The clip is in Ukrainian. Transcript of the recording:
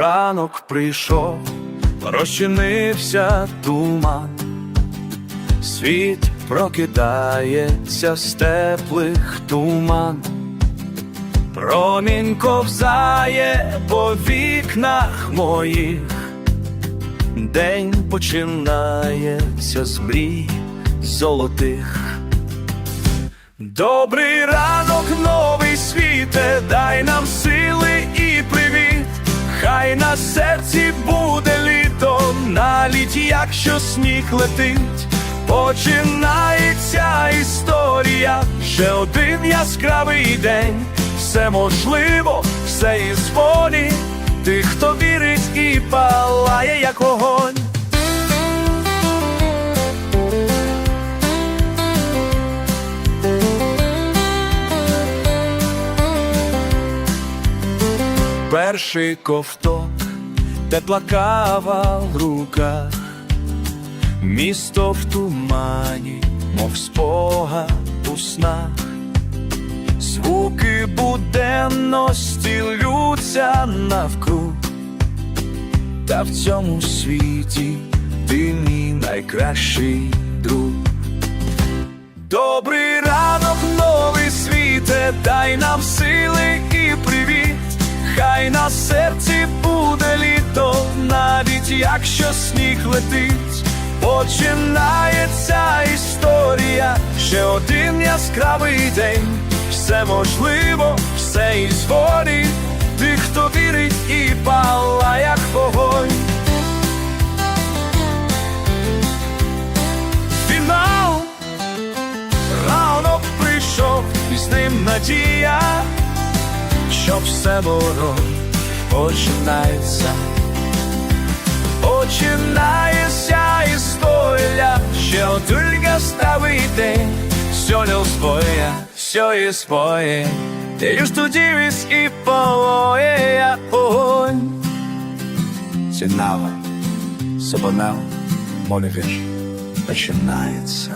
ранок прийшов, розчинився туман, світ прокидається з теплих туман, промінь ковзає по вікнах моїх, день починається з мрій золотих. Добрий ранок, новий світе, дай нам сили якщо сніг летить, починається історія, ще один яскравий день, все можливо, все із волі, тих, хто вірить і палає, як огонь. Перший ковток, тепла кава в руках, місто в тумані, мов спогад у снах, звуки буденності ллються навкруг, та в цьому світі ти мій найкращий друг. Добрий ранок, новий світе, дай нам сили і привіт. Хай на серці буде літо, навіть якщо сніг летить, починається історія, ще один яскравий день, все можливо, все із волі, тих, хто вірить і пала, як вогонь. Фінал. Ранок прийшов, і з ним надія, що все ворог починається. Починається не своє, все своє, ти już tu dziwisz полоє, як огонь. Цінава, собонав, молі вір, починається.